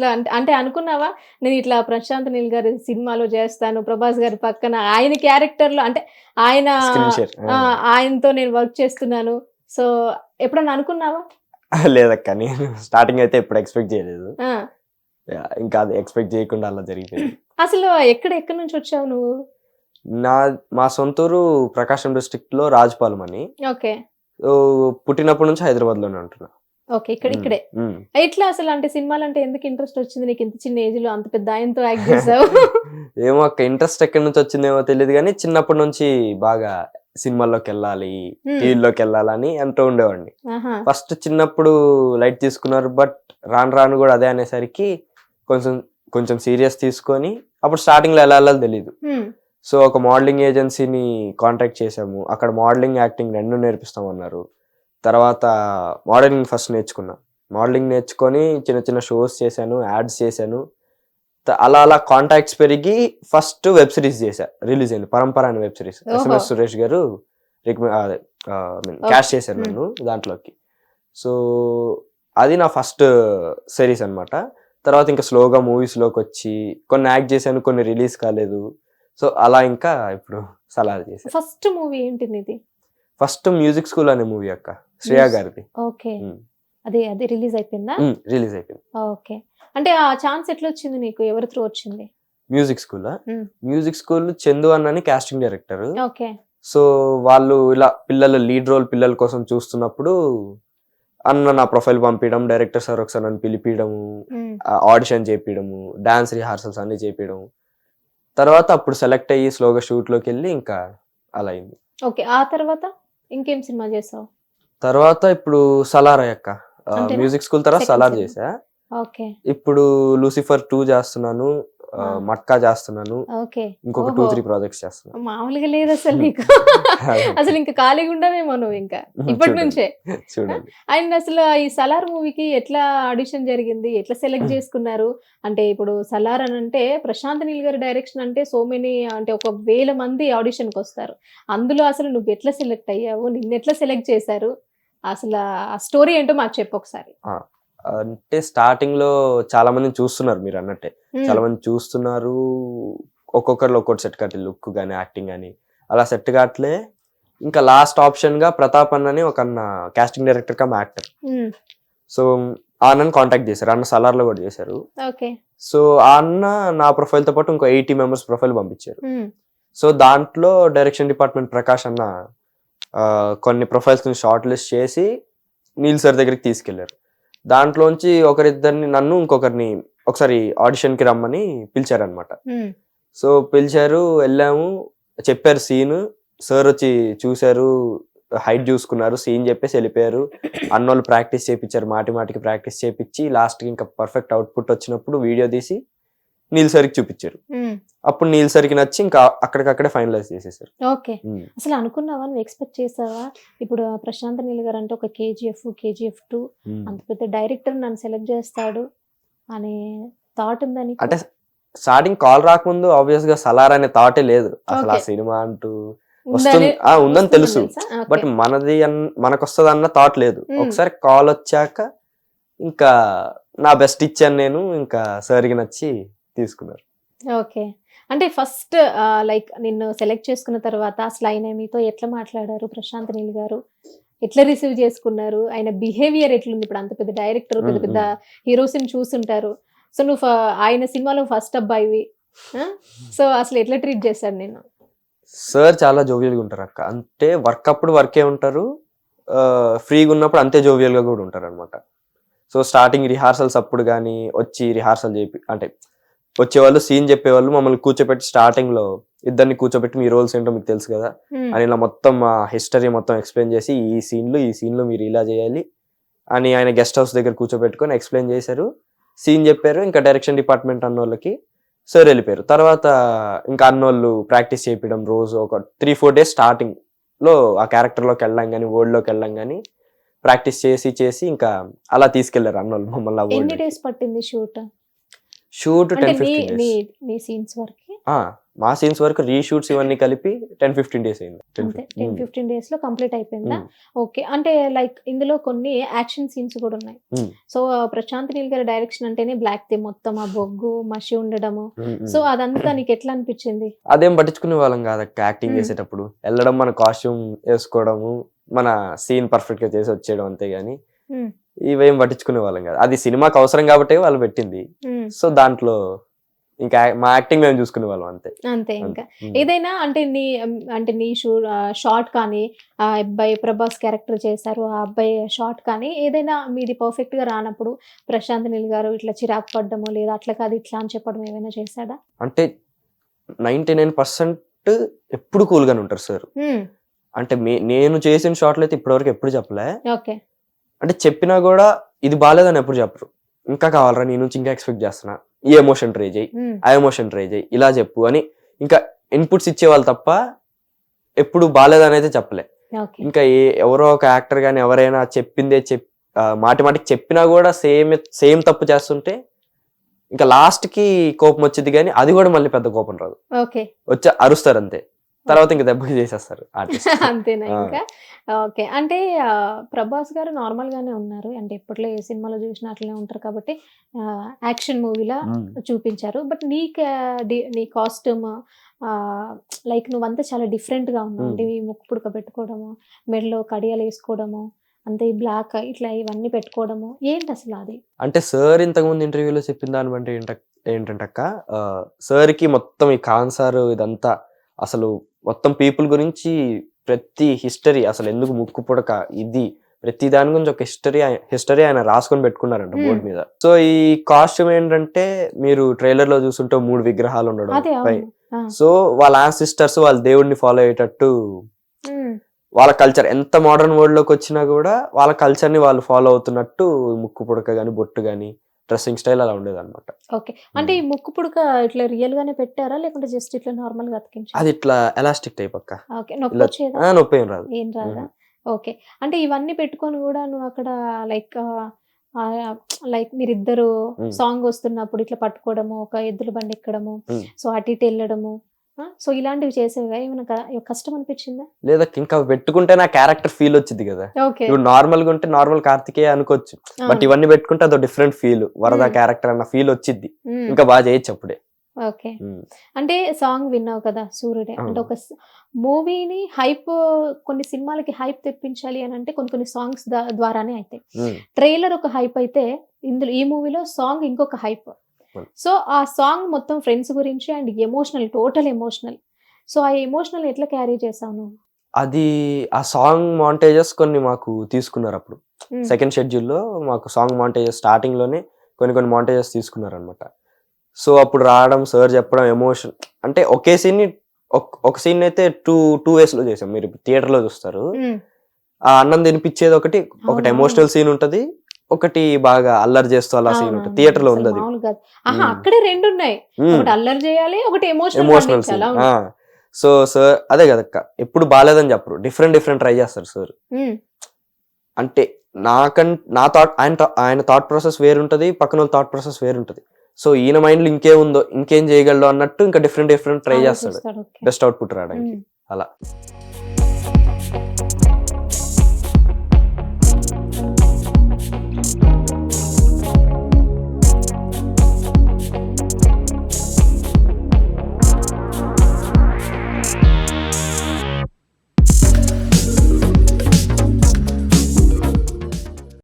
అసలు అంటే అంటే అనుకున్నావా? నేను ఇట్లా ప్రశాంత్ నీల్ గారి సినిమాలో చేస్తాను ప్రభాస్ గారి పక్కన ఆయన క్యారెక్టర్లో అంటే ఆయన ఆయనతో నేను వర్క్ చేస్తున్నాను. సో ఎప్పుడన్నా అనుకున్నావా? లేదక్క నేను స్టార్టింగ్ అయితే ఎప్పుడు ఎక్స్పెక్ట్ చేయలేదు. ఇంకా అది ఎక్స్పెక్ట్ చేయకుండా అలా జరిగిపోయింది. అసలు ఎక్కడ ఎక్కడి నుంచి వచ్చావు నువ్వు? నా మా సొంతూరు ప్రకాశం డిస్ట్రిక్ట్లో రాజపాలెం అని ఓకే పుట్టినప్పటి నుంచి హైదరాబాద్లోనే ఉంటున్నా. ఓకే ఇక్కడ ఇక్కడే. ఎట్లా అసలు అంటే సినిమాలు అంటే ఎందుకు ఇంట్రెస్ట్ వచ్చింది? నీకు ఇంత చిన్న ఏజ్లో అంత పెద్ద ఆయనతో యాక్ట్ చేసావు? ఏమో అక్క ఇంట్రెస్ట్ ఎక్కడి నుంచి వచ్చిందేమో తెలియదు కానీ చిన్నప్పటి నుంచి బాగా సినిమాల్లోకి వెళ్ళాలి టీవీలోకి వెళ్ళాలని అంటూ ఉండేవాడిని. ఫస్ట్ చిన్నప్పుడు లైట్ తీసుకున్నారు బట్ రాను రాను కూడా అదే అనేసరికి కొంచెం కొంచెం సీరియస్ తీసుకొని అప్పుడు స్టార్టింగ్లో ఎలా వెళ్ళాలో తెలియదు. సో ఒక మోడలింగ్ ఏజెన్సీని కాంటాక్ట్ చేసాము అక్కడ మోడలింగ్ యాక్టింగ్ రెండు నేర్పిస్తామన్నారు. తర్వాత మోడలింగ్ ఫస్ట్ నేర్చుకున్నా. మోడలింగ్ నేర్చుకొని చిన్న చిన్న షోస్ చేశాను యాడ్స్ చేశాను. అలా అలా కాంటాక్ట్స్ పెరిగి ఫస్ట్ వెబ్ సిరీస్ చేశా. రిలీజ్ అయింది పరంపర అనే వెబ్ సిరీస్. ఎస్ఎంఎస్ సురేష్ గారు క్యాష్ చేశారు Hmm. నన్ను దాంట్లోకి. సో అది నా ఫస్ట్ సిరీస్ అన్నమాట. తర్వాత ఇంకా స్లోగా మూవీస్లోకి వచ్చి కొన్ని యాక్ట్ చేశాను కొన్ని రిలీజ్ కాలేదు. సో అలా ఇంకా ఇప్పుడు సలార్ చేశాను ఫస్ట్ మూవీ ఏంటి నీది ఫస్ట్ మ్యూజిక్ స్కూల్ అనే మూవీ అక్క. శ్రేయా గారిది. ఓకే. అదే అది రిలీజ్ అయిపోయిందా? రిలీజ్ అయిపోయింది. ఓకే. అంటే ఆ ఛాన్స్ ఎట్లా వచ్చింది నీకు? ఎవరి త్రూ వచ్చింది? Music school. Music school Chandu అన్నని కాస్టింగ్ డైరెక్టర్ ఓకే. సో వాళ్ళు ఇలా పిల్లలు లీడ్ రోల్ పిల్లల కోసం చూస్తున్నప్పుడు అన్న నా ప్రొఫైల్ పంపించడం డైరెక్టర్ సార్ ఒకసారి నన్ను పిలిపించడము. ఆడిషన్ చేపించడము డాన్స్ రిహార్సల్స్ అన్ని చేపించడం తర్వాత అప్పుడు సెలెక్ట్ అయ్యి స్లోగా షూట్లోకి వెళ్ళి ఇంకా అలా అయింది. ఓకే. ఆ తర్వాత ఇంకేం సినిమా చేసావు? తర్వాత ఇప్పుడు సలార్ అంతేనా? మ్యూజిక్ స్కూల్ తర్వాత సలార్. చేసా ఓకే. ఇప్పుడు లూసిఫర్ టూ చేస్తున్నాను. మట్కా చేస్తున్నాను ఓకే. ఇంకొక టూ. త్రీ ప్రాజెక్ట్స్ చేస్తున్నాను. మామూలుగా లేదు అసలు నీకు. అసలు ఇంకా ఖాళీగా ఉండవేమో నువ్వు ఇంకా. ఇప్పటి. నుంచే. చూడండి. అండ్ అసలు ఈ సలార్ మూవీకి ఎట్లా ఆడిషన్ జరిగింది? ఎట్లా సెలెక్ట్ చేసుకున్నారు? అంటే ఇప్పుడు సలార్ అని అంటే ప్రశాంత్ నీల్ గారి డైరెక్షన్ అంటే సో మెనీ అంటే ఒక వేల మంది ఆడిషన్కి వస్తారు. అందులో అసలు నువ్వు ఎట్లా సెలెక్ట్ అయ్యావు? నిన్ను ఎట్లా సెలెక్ట్ చేశారు? అసలు ఆ స్టోరీ ఏంటో మాకు చెప్పు ఒకసారి. అంటే స్టార్టింగ్లో చాలా మందిని చూస్తున్నారు మీరు అన్నట్టే. చాలా మంది చూస్తున్నారు ఒక్కొక్కరిలో ఒక్కొక్కటి సెట్ కావట్లేదు లుక్ కానీ యాక్టింగ్ కానీ అలా సెట్ కావట్లే ఇంకా లాస్ట్ ఆప్షన్గా ప్రతాప్ అన్నని ఒక అన్న casting director come actor. So ఆ అన్నని కాంటాక్ట్ చేశారు అన్న సలార్లో కూడా చేశారు. ఓకే. సో ఆ అన్న నా ప్రొఫైల్తో పాటు ఇంకో ఎయిటీ మెంబర్స్ ప్రొఫైల్ పంపించారు. సో దాంట్లో డైరెక్షన్ డిపార్ట్మెంట్ ప్రకాష్ అన్న కొన్ని ప్రొఫైల్స్ని షార్ట్ లిస్ట్ చేసి నీల్ సార్ దగ్గరికి తీసుకెళ్ళారు దాంట్లోంచి ఒకరిద్దరిని నన్ను ఇంకొకరిని ఒకసారి ఆడిషన్కి రమ్మని పిలిచారనమాట Hmm. సో పిలిచారు వెళ్ళాము చెప్పారు సీన్ సార్ వచ్చి చూశారు హైట్ చూసుకున్నారు సీన్ చెప్పేసి వెళ్ళిపోయారు. అన్నోళ్ళు ప్రాక్టీస్ చేయించారు మాటి మాటికి ప్రాక్టీస్ చేయించి లాస్ట్కి ఇంకా పర్ఫెక్ట్ అవుట్పుట్ వచ్చినప్పుడు వీడియో తీసి నీల్ సార్కి చూపించారు. అప్పుడు నీల్ సార్కి నచ్చి ఇంకా అక్కడికక్కడే ఫైనలైజ్ చేసేసారు. ఓకే. అసలు అనుకున్నావా? నువ్వు ఎక్స్పెక్ట్ చేసావా? ఇప్పుడు ప్రశాంత్ నీల్ గారు అంటే ఒక కేజీఎఫ్ కేజీఎఫ్ టూ. అంత పెద్ద డైరెక్టర్ నన్ను సెలెక్ట్ చేస్తాడు అనే థాట్ ఉందా నీకు? అంటే స్టార్టింగ్ కాల్ రాకముందు ఆబ్వియస్గా సలార్ అనే థాటే లేదు. అసలు ఆ. సినిమా అంటూ ఉందని- వస్తుంది- ఆ, ఉందని తెలుసు. బట్ మనది మనకు వస్తుంది అన్న థాట్ లేదు. ఒకసారి కాల్ వచ్చాక ఇంకా నా బెస్ట్ ఇచ్చాను నేను. ఇంకా సార్కి నచ్చి తీసుకున్నారు. ఓకే. అంటే ఫస్ట్ లైక్ నిన్ను సెలెక్ట్ చేసుకున్న తర్వాత అసలు ఆయన మీతో ఎట్లా మాట్లాడారు ప్రశాంత్ నీల్ గారు? ఎట్లా రిసీవ్ చేసుకున్నారు? ఆయన బిహేవియర్ ఎట్లుంది? ఇప్పుడు అంత పెద్ద డైరెక్టర్ పెద్ద పెద్ద హీరోస్ని చూసుంటారు సో నువ్వు ఆయన సినిమాలో ఫస్ట్ అబ్బాయివి. సో అసలు ఎట్లా ట్రీట్ చేశాడు నేను సార్ చాలా జోవియల్గా ఉంటారు అక్క. అంటే వర్క్ అప్పుడు వర్కే ఉంటారు. ఫ్రీగా ఉన్నప్పుడు అంతే jovial గా కూడా ఉంటారు అనమాట సో స్టార్టింగ్ రిహార్సల్స్ అప్పుడు కానీ వచ్చి రిహార్సల్ చేపి అంటే వచ్చేవాళ్ళు సీన్ చెప్పేవాళ్ళు మమ్మల్ని కూర్చోబెట్టి స్టార్టింగ్లో ఇద్దరిని కూర్చోబెట్టి మీ రోల్స్ ఏంటో మీకు తెలుసు కదా. అని ఇలా మొత్తం హిస్టరీ మొత్తం ఎక్స్ప్లెయిన్ చేసి ఈ సీన్లు ఈ సీన్లు మీరు ఇలా చేయాలి అని ఆయన గెస్ట్ హౌస్ దగ్గర కూర్చోబెట్టుకొని ఎక్స్ప్లెయిన్ చేశారు. సీన్ చెప్పారు ఇంకా డైరెక్షన్ డిపార్ట్మెంట్ అన్నోళ్ళకి సార్ వెళ్ళిపోయారు. తర్వాత ఇంకా అన్నోళ్ళు ప్రాక్టీస్ చేయించడం రోజు ఒక త్రీ ఫోర్ డేస్ స్టార్టింగ్లో ఆ క్యారెక్టర్లోకి వెళ్ళాం కానీ వరల్డ్లోకి వెళ్ళాం కానీ ప్రాక్టీస్ చేసి చేసి ఇంకా అలా తీసుకెళ్ళారు అన్నోళ్ళు మమ్మల్ని ఎన్ని డేస్ పట్టింది షూట్ షూట్ టెన్ ఫిఫ్టీన్ నీ సీన్స్ వరకు మా సీన్స్ వరకు రీషూట్స్ ఇవన్నీ కలిపి టెన్ ఫిఫ్టీన్ డేస్ అయింది 10, అంతే టెన్ 15. ఫిఫ్టీన్ డేస్లో కంప్లీట్ అయిపోయిందా. ఓకే అంటే లైక్ ఇందులో కొన్ని యాక్షన్ సీన్స్ కూడా ఉన్నాయి. సో ప్రశాంత్ నీల్ గారి డైరెక్షన్ అంటేనే బ్లాక్ ది మొత్తం ఆ బొగ్గు మసి ఉండడము. సో అదంతా నీకు ఎట్లా అనిపించింది అదేం పట్టించుకునే వాళ్ళం కాదక్క యాక్టింగ్. చేసేటప్పుడు వెళ్ళడం మన కాస్ట్యూమ్ వేసుకోవడము మన సీన్ పర్ఫెక్ట్గా చేసి వచ్చేయడం అంతే గాని. ఇవేం పట్టించుకునే వాళ్ళం కాదు. అది సినిమాకి అవసరం కాబట్టి వాళ్ళు పెట్టింది. సో దాంట్లో ఇంకా మా యాక్టింగ్ మేము చూసుకునే వాళ్ళం అంతే అంతే. ఇంకా. ఏదైనా అంటే నీ అంటే నీ షూ షార్ట్ కానీ ఆ అబ్బాయి ప్రభాస్ క్యారెక్టర్ చేశారు ఆ అబ్బాయి షార్ట్ కానీ ఏదైనా మీది పర్ఫెక్ట్గా రానప్పుడు ప్రశాంత్ నీల్ గారు ఇట్లా చిరాకు పడ్డము లేదా అట్లా కాదు ఇట్లా అని చెప్పడం ఏమైనా చేశాడా? అంటే నైన్టీ నైన్ పర్సెంట్ ఎప్పుడు కూల్ గానే ఉంటారు సార్. అంటే నేను చేసిన షార్ట్లు అయితే ఇప్పటివరకు ఎప్పుడు చెప్పలే. ఓకే. అంటే చెప్పినా కూడా ఇది బాగాలేదని ఎప్పుడు చెప్పరు. ఇంకా కావాలరా నీ నుంచి ఇంకా ఎక్స్పెక్ట్ చేస్తున్నా. ఈ ఎమోషన్ ట్రై చేయి. ఉమ్, ఆ ఎమోషన్ ట్రై చేయి. ఇలా చెప్పు అని ఇంకా ఇన్పుట్స్ ఇచ్చేవాళ్ళు తప్ప ఎప్పుడు బాగాలేదని అయితే చెప్పలే. ఇంకా ఏ ఎవరో ఒక యాక్టర్ కానీ ఎవరైనా చెప్పిందే చెప్ మాటి మాటికి చెప్పినా కూడా సేమ్ సేమ్ తప్పు చేస్తుంటే ఇంకా లాస్ట్కి కోపం వచ్చింది కానీ అది కూడా మళ్ళీ పెద్ద కోపం రాదు. వచ్చి అరుస్తారు అంతే. తర్వాత ఇంకా దెబ్బకి చేసేస్తారు అంతేనా. ఇంకా? ఓకే. అంటే ప్రభాస్ గారు నార్మల్ గానే ఉన్నారు. అంటే ఎప్పట్లో ఏ సినిమాలో చూసినా అట్లనే ఉంటారు కాబట్టి యాక్షన్ మూవీలా చూపించారు. బట్ నీ నీ కాస్ట్యూమ్ లైక్ నువ్వంతా చాలా డిఫరెంట్గా ఉన్నావు. అంటే ముక్కు పుడక పెట్టుకోవడము మెడలో కడియాలు వేసుకోవడము అంతే ఈ బ్లాక్ ఇట్లా ఇవన్నీ పెట్టుకోవడము. ఏంటి అసలు అది? అంటే సార్ ఇంతకుముందు ఇంటర్వ్యూలో చెప్పిన దాన్ని బట్టి ఏంట ఏంటంటక్క? సార్కి మొత్తం ఈ కాన్సార్ ఇదంతా అసలు మొత్తం పీపుల్ గురించి ప్రతి హిస్టరీ అసలు ఎందుకు ముక్కు పుడక ఇది ప్రతి దాని గురించి ఒక హిస్టరీ హిస్టరీ ఆయన రాసుకొని పెట్టుకున్నారంట. బోర్డు మీద సో ఈ కాస్ట్యూమ్ ఏంటంటే మీరు ట్రైలర్లో చూస్తుంటే మూడు విగ్రహాలు ఉండడం. సో వాళ్ళ సిస్టర్స్ వాళ్ళ దేవుడిని ఫాలో అయ్యేటట్టు. వాళ్ళ కల్చర్ ఎంత మోడర్న్ వరల్డ్లోకి వచ్చినా కూడా వాళ్ళ కల్చర్ని వాళ్ళు ఫాలో అవుతున్నట్టు ముక్కు పుడక గాని బొట్టు గాని డ్రెస్సింగ్ స్టైల్ అలా ఉండేది అనమాట ఓకే. అంటే ఈ ముక్కు పుడక ఇట్లా రియల్ గానే పెట్టారా? లేకుంటే జస్ట్ ఇట్లా నార్మల్గా అతికించారా అది ఇట్లా ఎలాస్టిక్ టైప్ అక్క. ఓకే. నొప్పి వచ్చేదా? నొప్పి ఏం రాదు. ఏం రాదా? ఓకే. అంటే ఇవన్నీ పెట్టుకొని కూడా నువ్వు అక్కడ లైక్ లైక్ మీరిద్దరు. సాంగ్ వస్తున్నప్పుడు ఇట్లా పట్టుకోవడము ఒక ఎద్దుల బండి ఎక్కడము. సో అటు ఇటు వెళ్ళడము సో ఇలాంటివి చేసేవిగా? ఏమైనా కష్టం అనిపించిందా? లేదా ఇంకా పెట్టుకుంటే నా క్యారెక్టర్ ఫీల్ వచ్చింది కదా. ఇప్పుడు నార్మల్గా ఉంటే నార్మల్ కార్తికేయ అనుకోవచ్చు. బట్ ఇవన్నీ పెట్టుకుంటే అదో డిఫరెంట్ ఫీల్ వరద. క్యారెక్టర్ అన్న ఫీల్ వచ్చింది ఇంకా బాగా చేయొచ్చు అప్పుడే. ఓకే. అంటే సాంగ్ విన్నావు కదా సూర్యుడే. అంటే ఒక మూవీని హైప్ కొన్ని సినిమాలకి హైప్ తెప్పించాలి అని అంటే కొన్ని కొన్ని సాంగ్స్ ద్వారానే Hmm. ట్రైలర్ ఒక హైప్ అయితే ఇందులో ఈ మూవీలో సాంగ్ ఇంకొక హైప్. సో ఆ సాంగ్ మొత్తం ఫ్రెండ్స్ గురించి and emotional total emotional so ఆ ఎమోషనల్ ఎట్లా క్యారీ చేసావు అది ఆ సాంగ్ మాంటేజెస్ కొన్ని మాకు తీసుకున్నారు అప్పుడు. Hmm. సెకండ్ షెడ్యూల్లో మాకు సాంగ్ మాంటేజెస్ స్టార్టింగ్లోనే కొన్ని కొన్ని మాంటేజెస్ తీసుకున్నారు అనమాట సో అప్పుడు రావడం సార్ చెప్పడం ఎమోషన్ అంటే ఒకే సీన్ని ఒక- సీన్ అయితే టూ టూ వేస్లో చేసాం. మీరు థియేటర్లో చూస్తారు. Hmm. ఆ అన్నం తినిపించేది ఒకటి ఒకటి. ఎమోషనల్ సీన్ ఉంటది. ఒకటి బాగా అల్లరి చేస్తూ అలా సీన్. ఉంటుంది. థియేటర్లో ఉంది అది. అక్కడే రెండు ఉన్నాయి. ఒకటి అల్లరి చేయాలి ఒకటి emotional emotional scene so sir అదే కదక్క ఎప్పుడు బాగాలేదని చెప్పరు. డిఫరెంట్ డిఫరెంట్ ట్రై చేస్తారు సార్ అంటే నాకన్ నా థాట్ ఆయన ఆయన థాట్ ప్రాసెస్ వేరుంటది పక్కన థాట్ ప్రాసెస్ వేరుంటది. సో ఈయన మైండ్లో ఇంకేముందో ఇంకేం చేయగలడు అన్నట్టు ఇంకా డిఫరెంట్ డిఫరెంట్ ట్రై చేస్తాడు. బెస్ట్ అవుట్పుట్ రావడానికి. అలా.